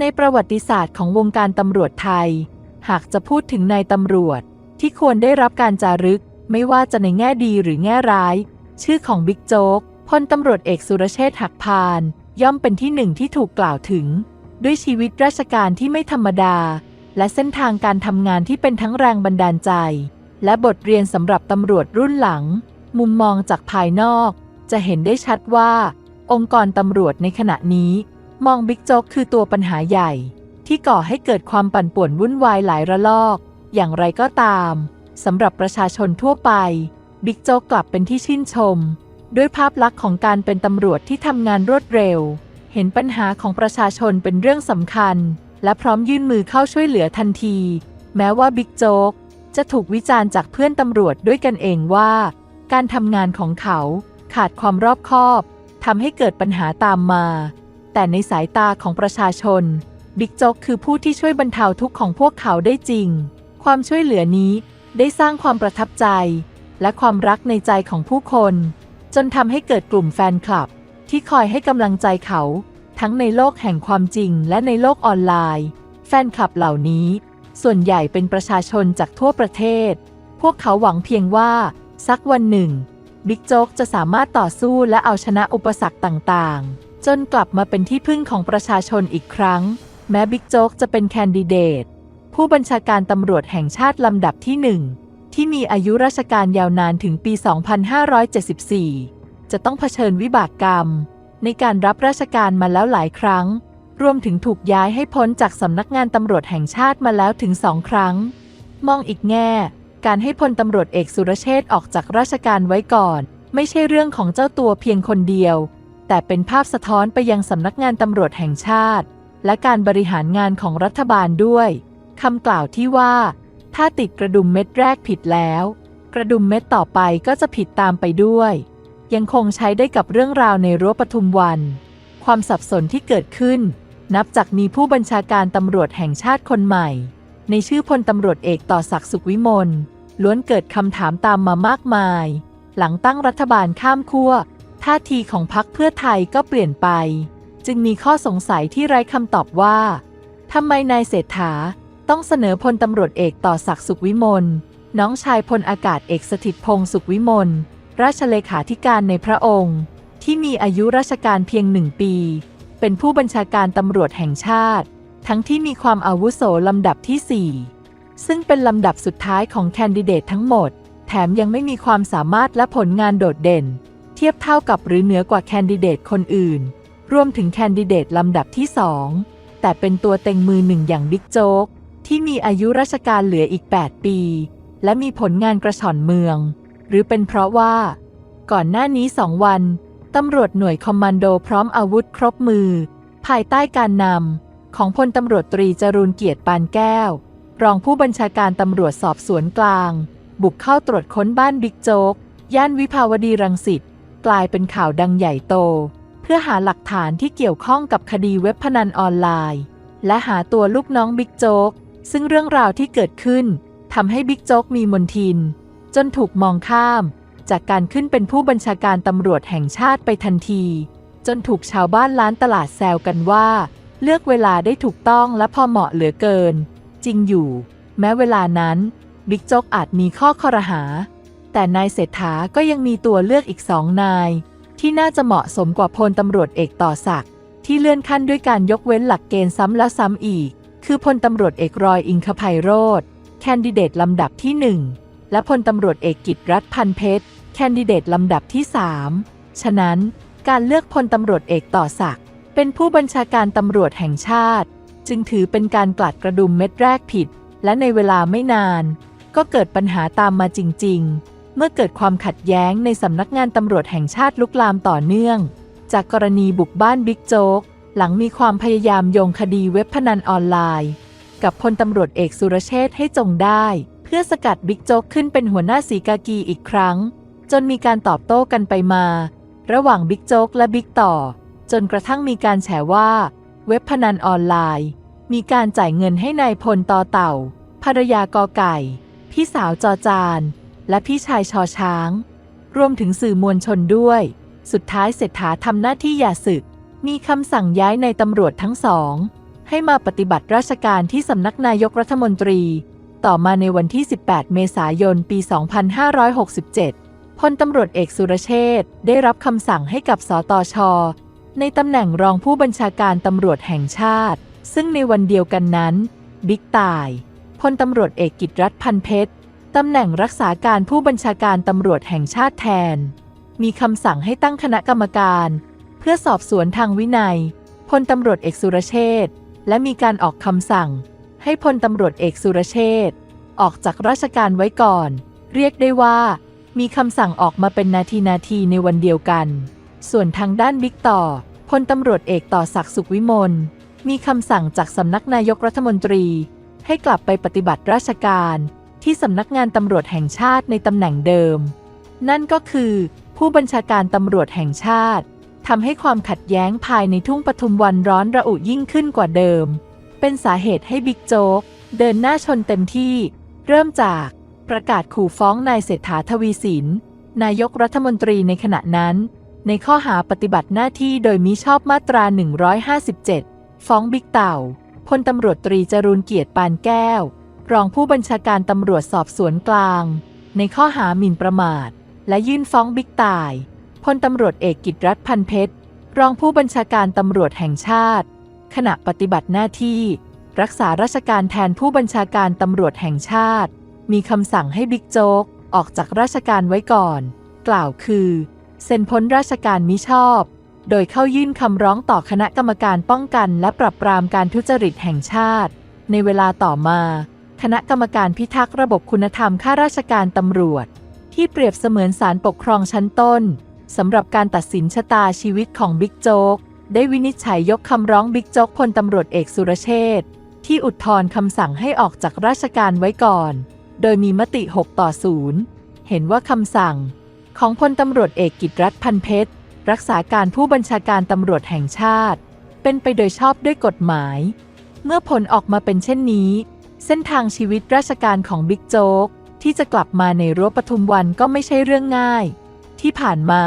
ในประวัติศาสตร์ของวงการตำรวจไทย หากจะพูดถึงนายตำรวจที่ควรได้รับการจารึก ไม่ว่าจะในแง่ดีหรือแง่ร้าย ชื่อของบิ๊กโจ๊กพลตำรวจเอกสุรเชษฐ์หักพาน ย่อมเป็นที่หนึ่งที่ถูกกล่าวถึง ด้วยชีวิตราชการที่ไม่ธรรมดา และเส้นทางการทำงานที่เป็นทั้งแรงบันดาลใจ และบทเรียนสำหรับตำรวจรุ่นหลัง มุมมองจากภายนอก จะเห็นได้ชัดว่า องค์กรตำรวจในขณะนี้ มองบิ๊กโจ๊กคือตัวปัญหาใหญ่ ที่ก่อให้เกิดความปั่นป่วนวุ่นวายหลายระลอก อย่างไรก็ตามสำหรับประชาชนทั่วไป บิ๊กโจ๊กกลับเป็นที่ชื่นชม ด้วยภาพลักษณ์ของการเป็นตำรวจที่ทำงานรวดเร็ว เห็นปัญหาของประชาชนเป็นเรื่องสำคัญ และพร้อมยื่นมือเข้าช่วยเหลือทันที แม้ว่าบิ๊กโจ๊กจะถูกวิจารณ์จากเพื่อนตำรวจด้วยกันเองว่า การทำงานของเขาขาดความรอบคอบทำให้เกิดปัญหาตามมา แต่ในสายตาของประชาชน บิ๊กโจ๊กคือผู้ที่ช่วยบรรเทาทุกข์ของพวกเขาได้จริง ความช่วยเหลือนี้ได้สร้างความประทับใจ และความรักในใจของผู้คน จนทำให้เกิดกลุ่มแฟนคลับ ที่คอยให้กำลังใจเขา ทั้งในโลกแห่งความจริงและในโลกออนไลน์ แฟนคลับเหล่านี้ ส่วนใหญ่เป็นประชาชนจากทั่วประเทศ พวกเขาหวังเพียงว่า สักวันหนึ่งบิ๊กโจ๊กจะสามารถต่อสู้และเอาชนะอุปสรรคต่างๆ จนกลับมาเป็นที่พึ่งของประชาชนอีกครั้ง แม้บิ๊กโจ๊กจะเป็นแคนดิเดต ผู้บัญชาการตำรวจแห่งชาติลำดับที่หนึ่งที่มีอายุราชการยาวนานถึงปี 2574 จะต้องเผชิญวิบากกรรม ในการรับราชการมาแล้วหลายครั้ง รวมถึงถูกย้ายให้พ้นจากสำนักงานตำรวจแห่งชาติมาแล้วถึงสองครั้ง มองอีกแง่ การให้พลตำรวจเอกสุรเชษฐ์ออกจากราชการไว้ก่อน ไม่ใช่เรื่องของเจ้าตัวเพียงคนเดียว แต่เป็นภาพสะท้อนไปยังสำนักงานตำรวจแห่งชาติ และการบริหารงานของรัฐบาลด้วยคำกล่าวที่ว่า ถ้าติดกระดุมเม็ดแรกผิดแล้ว กระดุมเม็ดต่อไปก็จะผิดตามไปด้วย ยังคงใช้ได้กับเรื่องราวในรั้วปทุมวัน ความสับสนที่เกิดขึ้น นับจากมีผู้บัญชาการตำรวจแห่งชาติคนใหม่ ในชื่อพลตำรวจเอกต่อศักดิ์สุขวิมลล้วนเกิดคำถามตามมามากมาย หลังตั้งรัฐบาลข้ามขั้ว ท่าทีของพรรคเพื่อไทยก็เปลี่ยนไป จึงมีข้อสงสัยที่ไร้คำตอบว่าทำไมนายเศรษฐาต้องเสนอพลตำรวจเอกต่อศักดิ์สุขวิมลน้องชายพลอากาศเอกสถิตพงศ์สุขวิมลราชเลขาธิการในพระองค์ ที่มีอายุราชการเพียงหนึ่งปี เป็นผู้บัญชาการตำรวจแห่งชาติ ทั้งที่มีความอาวุโสลำดับที่ 4 ซึ่งเป็นลำดับสุดท้ายของแคนดิเดตทั้งหมด แถมยังไม่มีความสามารถและผลงานโดดเด่น เทียบเท่ากับหรือเหนือกว่าแคนดิเดตคนอื่น รวมถึงแคนดิเดตลำดับที่2แต่เป็นตัวเต็งมือหนึ่งอย่างบิ๊กโจ๊กที่มีอายุราชการเหลืออีก 8 ปี และมีผลงานกระชอนเมือง หรือเป็นเพราะว่า ก่อนหน้านี้สองวันตำรวจหน่วยคอมมานโดพร้อมอาวุธครบมือ ภายใต้การนำของพลตำรวจตรีจรูนเกียรติปานแก้ว รองผู้บัญชาการตำรวจสอบสวนกลาง บุกเข้าตรวจค้นบ้านบิ๊กโจ๊กย่านวิภาวดีรังสิต กลายเป็นข่าวดังใหญ่โต เพื่อหาหลักฐานที่เกี่ยวข้องกับคดีเว็บพนันออนไลน์ และหาตัวลูกน้องบิ๊กโจ๊กซึ่งเรื่องราวที่เกิดขึ้นทำให้บิ๊กโจ๊กมีมนทิน จนถูกมองข้าม จากการขึ้นเป็นผู้บัญชาการตำรวจแห่งชาติไปทันที จนถูกชาวบ้านล้านตลาดแซวกันว่า เลือกเวลาได้ถูกต้องและพอเหมาะเหลือเกิน จริงอยู่ แม้เวลานั้นบิ๊กโจ๊กอาจมีข้อคอรหา แต่นายเศรษฐาก็ยังมีตัวเลือกอีกสองนาย ที่น่าจะเหมาะสมกว่าพลตำรวจเอกต่อศักดิ์ที่เลื่อนขั้นด้วยการยกเว้นหลักเกณฑ์ซ้ำแล้วซ้ำอีก คือพลตำรวจเอกรอยอิงคภัยโรธแคนดิเดตลำดับที่หนึ่งและพลตำรวจเอกกิตรัฐพันเพชรแคนดิเดตลำดับที่สามฉะนั้นการเลือกพลตำรวจเอกต่อศักดิ์เป็นผู้บัญชาการตำรวจแห่งชาติ จึงถือเป็นการกลัดกระดุมเม็ดแรกผิด และในเวลาไม่นาน ก็เกิดปัญหาตามมาจริง ๆ เมื่อเกิดความขัดแย้งในสำนักงานตำรวจแห่งชาติลุกลามต่อเนื่อง จากกรณีบุกบ้านบิ๊กโจ๊ก หลังมีความพยายามโยงคดีเว็บพนันออนไลน์ กับพลตำรวจเอกสุรเชษฐ์ให้จงได้ เพื่อสกัดบิ๊กโจ๊กขึ้นเป็นหัวหน้าสีกากีอีกครั้ง จนมีการตอบโต้กันไปมา ระหว่างบิ๊กโจ๊กและบิ๊กต่อ จนกระทั่งมีการแฉว่า เว็บพนันออนไลน์ มีการจ่ายเงินให้นายพลต่อเต่าภรรยากอไก่ พี่สาวจอจาน และพี่ชายชอช้าง รวมถึงสื่อมวลชนด้วย สุดท้ายเศรษฐาทำหน้าที่อย่าศึก มีคำสั่งย้ายในตำรวจทั้งสอง ให้มาปฏิบัติราชการที่สำนักนายกรัฐมนตรี ต่อมาในวันที่ 18 เมษายน ปี 2567 พลตำรวจเอกสุรเชษได้รับคำสั่งให้กับสตช ในตำแหน่งรองผู้บัญชาการตำรวจแห่งชาติ ซึ่งในวันเดียวกันนั้น บิ๊กตายพลตำรวจเอกกิตรัฐพันเพชร ตำแหน่งรักษาการผู้บัญชาการตำรวจแห่งชาติแทน มีคำสั่งให้ตั้งคณะกรรมการ เพื่อสอบสวนทางวินัยพลตำรวจเอกสุรเชษฐ์และมีการออกคำสั่ง ให้พลตำรวจเอกสุรเชษฐ์ออกจากราชการไว้ก่อน เรียกได้ว่า มีคำสั่งออกมาเป็นนาทีนาทีในวันเดียวกัน ส่วนทางด้านบิ๊กต่อพลตำรวจเอกต่อศักดิ์สุขวิมลมีคำสั่งจากสำนักนายกรัฐมนตรี ให้กลับไปปฏิบัติราชการ ที่สำนักงานตำรวจแห่งชาติในตำแหน่งเดิม นั่นก็คือ ผู้บัญชาการตำรวจแห่งชาติทำให้ความขัดแย้งภายในทุ่งปทุมวันร้อนระอุยิ่งขึ้นกว่าเดิม เป็นสาเหตุให้บิ๊กโจ๊กเดินหน้าชนเต็มที่ เริ่มจากประกาศขู่ฟ้องนายเศรษฐาทวีสิน นายกรัฐมนตรีในขณะนั้น ในข้อหาปฏิบัติหน้าที่โดยมิชอบมาตรา 157 ฟ้องบิ๊กเต่าพลตำรวจตรีจรูนเกียรติปานแก้ว รองผู้บัญชาการตำรวจสอบสวนกลาง ในข้อหาหมิ่นประมาท และยื่นฟ้องบิ๊กต่ายพลตำรวจเอกกิตรัฐพันเพชร รองผู้บัญชาการตำรวจแห่งชาติ ขณะปฏิบัติหน้าที่ รักษาราชการแทนผู้บัญชาการตำรวจแห่งชาติ มีคำสั่งให้บิ๊กโจ๊ก ออกจากราชการไว้ก่อน กล่าวคือ เซ็นพ้นราชการมิชอบ โดยเข้ายื่นคำร้องต่อคณะกรรมการป้องกัน และปราบปรามการทุจริตแห่งชาติ ในเวลาต่อมา คณะกรรมการพิทักษ์ระบบคุณธรรมข้าราชการตำรวจ ที่เปรียบเสมือนศาลปกครองชั้นต้นสำหรับการตัดสินชะตาชีวิตของบิ๊กโจ๊กได้วินิจฉัยยกคำร้องบิ๊กโจ๊กพลตำรวจเอกสุรเชษฐ์ที่อุทธรณ์คำสั่งให้ออกจากราชการไว้ก่อน โดยมีมติ 6 ต่อ 0 เห็นว่าคำสั่ง ของพลตำรวจเอกกิตรัฐพันเพชร รักษาการผู้บัญชาการตำรวจแห่งชาติ เป็นไปโดยชอบด้วยกฎหมาย เมื่อผลออกมาเป็นเช่นนี้ เส้นทางชีวิตราชการของบิ๊กโจ๊กที่จะกลับมาในรั้วปทุมวันก็ไม่ใช่เรื่องง่าย ที่ผ่านมา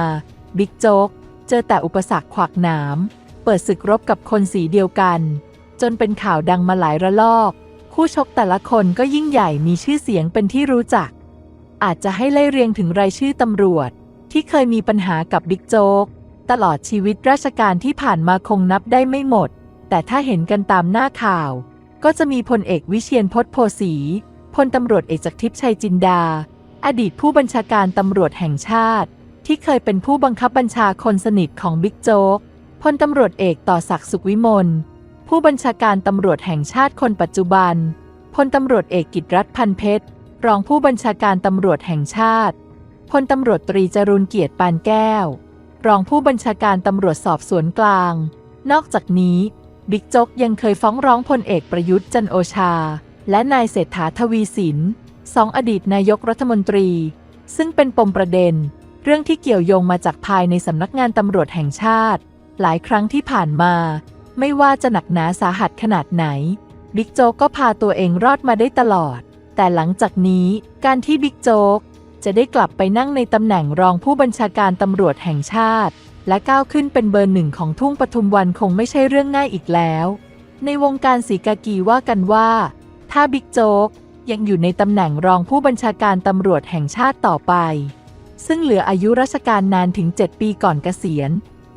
บิ๊กโจ๊กเจอแต่อุปสรรคขวากหนาม เปิดศึกรบกับคนสีเดียวกัน จนเป็นข่าวดังมาหลายระลอก คู่ชกแต่ละคนก็ยิ่งใหญ่มีชื่อเสียงเป็นที่รู้จัก อาจจะให้ไล่เรียงถึงรายชื่อตำรวจ ที่เคยมีปัญหากับบิ๊กโจ๊กตลอดชีวิตราชการที่ผ่านมาคงนับได้ไม่หมด แต่ถ้าเห็นกันตามหน้าข่าว ก็จะมีพลเอกวิเชียนพจน์โพสีพลตำรวจเอกจากทิพย์ชัยจินดา อดีตผู้บัญชาการตำรวจแห่งชาติ ที่เคยเป็นผู้บังคับบัญชาคนสนิทของบิ๊กโจ๊กพลตำรวจเอกต่อศักดิ์สุขวิมลผู้บัญชาการตำรวจแห่งชาติคนปัจจุบันพลตำรวจเอกกิตรัฐพันเพชรรองผู้บัญชาการตำรวจแห่งชาติพลตำรวจตรีจรุนเกียรติปานแก้ว รองผู้บัญชาการตำรวจสอบสวนกลาง นอกจากนี้ บิ๊กโจ๊กยังเคยฟ้องร้องพลเอกประยุทธ์จันโอชา และนายเศรษฐาทวีสินสองอดีตนายกรัฐมนตรี ซึ่งเป็นปมประเด็น เรื่องที่เกี่ยวโยงมาจากภายในสำนักงานตำรวจแห่งชาติ หลายครั้งที่ผ่านมา ไม่ว่าจะหนักหนาสาหัสขนาดไหน บิ๊กโจ๊กก็พาตัวเองรอดมาได้ตลอด แต่หลังจากนี้การที่บิ๊กโจ๊กจะได้กลับไปนั่งในตำแหน่งรองผู้บัญชาการตำรวจแห่งชาติ และก้าวขึ้นเป็นเบอร์หนึ่งของทุ่งปทุมวันคงไม่ใช่เรื่องง่ายอีกแล้ว ในวงการสีกากีว่ากันว่า ถ้าบิ๊กโจ๊กยังอยู่ในตำแหน่งรองผู้บัญชาการตำรวจแห่งชาติต่อไป ซึ่งเหลืออายุราชการนานถึง 7 ปีก่อนเกษียณ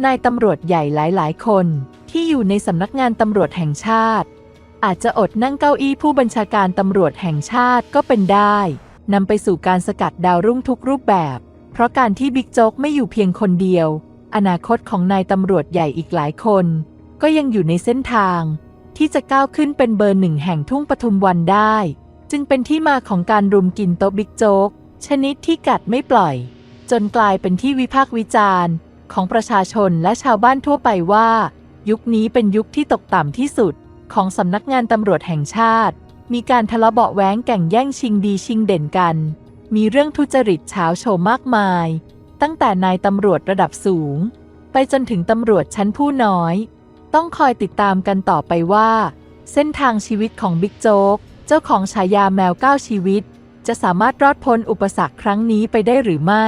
นายตำรวจใหญ่หลายๆ คน ที่อยู่ในสำนักงานตำรวจแห่งชาติ อาจจะอดนั่งเก้าอี้ผู้บัญชาการตำรวจแห่งชาติก็เป็นได้นำไปสู่การสกัดดาวรุ่งทุกรูปแบบ เพราะการที่บิ๊กโจ๊กไม่อยู่เพียงคนเดียว อนาคตของนายตำรวจใหญ่อีกหลายคน ก็ยังอยู่ในเส้นทาง ที่จะก้าวขึ้นเป็นเบอร์หนึ่งแห่งทุ่งปทุมวันได้ จึงเป็นที่มาของการรุมกินโต๊ะบิ๊กโจ๊ก ชนิดที่กัดไม่ปล่อย จนกลายเป็นที่วิพากษ์วิจารณ์ ของประชาชนและชาวบ้านทั่วไปว่า ยุคนี้เป็นยุคที่ตกต่ำที่สุด ของสำนักงานตำรวจแห่งชาติ มีการทะเลาะเบาะแว้งแก่งแย่งชิงดีชิงเด่นกัน มีเรื่องทุจริตเช้าโชว์มากมาย ตั้งแต่นายตำรวจระดับสูง ไปจนถึงตำรวจชั้นผู้น้อย ต้องคอยติดตามกันต่อไปว่า เส้นทางชีวิตของบิ๊กโจ๊กเจ้าของฉายาแมวเก้าชีวิต จะสามารถรอดพ้นอุปสรรคครั้งนี้ไปได้หรือไม่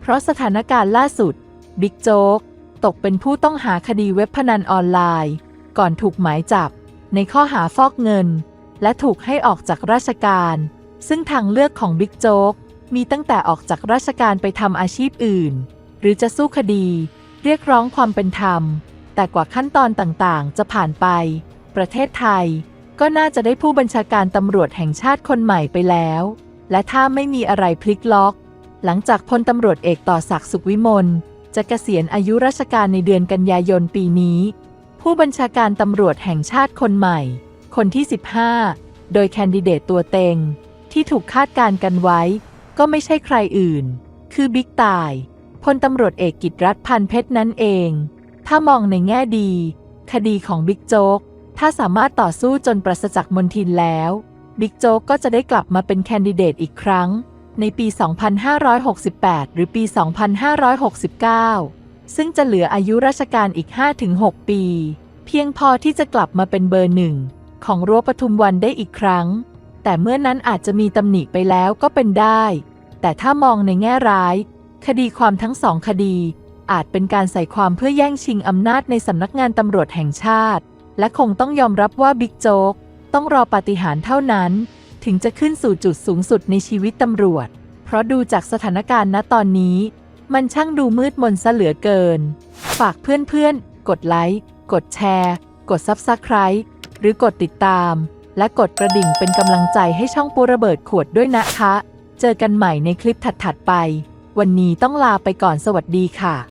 เพราะสถานการณ์ล่าสุด บิ๊กโจ๊กตกเป็นผู้ต้องหาคดีเว็บพนันออนไลน์ ก่อนถูกหมายจับ ในในข้อหาฟอกเงิน และถูกให้ออกจากราชการ ซึ่งทางเลือกของบิ๊กโจ๊ก มีตั้งแต่ออกจากราชการไปทำอาชีพอื่น หรือจะสู้คดี เรียกร้องความเป็นธรรม แต่กว่าขั้นตอนต่างๆ จะผ่านไป ประเทศไทย ก็น่าจะได้ผู้บัญชาการตำรวจแห่งชาติคนใหม่ไปแล้ว และถ้าไม่มีอะไรพลิกล็อก หลังจากพลตำรวจเอกต่อศักดิ์สุขวิมลจะเกษียณอายุราชการในเดือนกันยายนปีนี้ ผู้บัญชาการตำรวจแห่งชาติคนใหม่ คนที่ 15 โดยแคนดิเดตตัวเต็ง ที่ถูกคาดการณ์กันไว้ ก็ไม่ใช่ใครอื่น คือบิ๊กตายพลตำรวจเอกกิตรัฐพันเพชรนั่นเอง ถ้ามองในแง่ดี คดีของบิ๊กโจ๊ก ถ้าสามารถต่อสู้จนปราศจากมนทินแล้ว บิ๊กโจ๊กก็จะได้กลับมาเป็นแคนดิเดตอีกครั้ง ในปี 2568 หรือปี 2569 ซึ่งจะเหลืออายุราชการอีก 5-6 ปี เพียงพอที่จะกลับมาเป็นเบอร์หนึ่งของรั้วปทุมวันได้อีกครั้ง แต่เมื่อนั้นอาจจะมีตำหนิไปแล้วก็เป็นได้ แต่ถ้ามองในแง่ร้าย คดีความทั้งสองคดี อาจเป็นการใส่ความเพื่อแย่งชิงอำนาจในสำนักงานตำรวจแห่งชาติ และคงต้องยอมรับว่าบิ๊กโจ๊กต้องรอปาฏิหาริย์เท่านั้น ถึงจะขึ้นสู่จุดสูงสุดในชีวิตตำรวจ เพราะดูจากสถานการณ์ณตอนนี้ มันช่างดูมืดมนซะเหลือเกิน ฝากเพื่อนๆ กดไลค์ กดแชร์ กด Subscribe หรือกดติดตาม และกดกระดิ่งเป็นกำลังใจให้ช่องปูระเบิดขวดด้วยนะคะ เจอกันใหม่ในคลิปถัดๆไป วันนี้ต้องลาไปก่อนสวัสดีค่ะ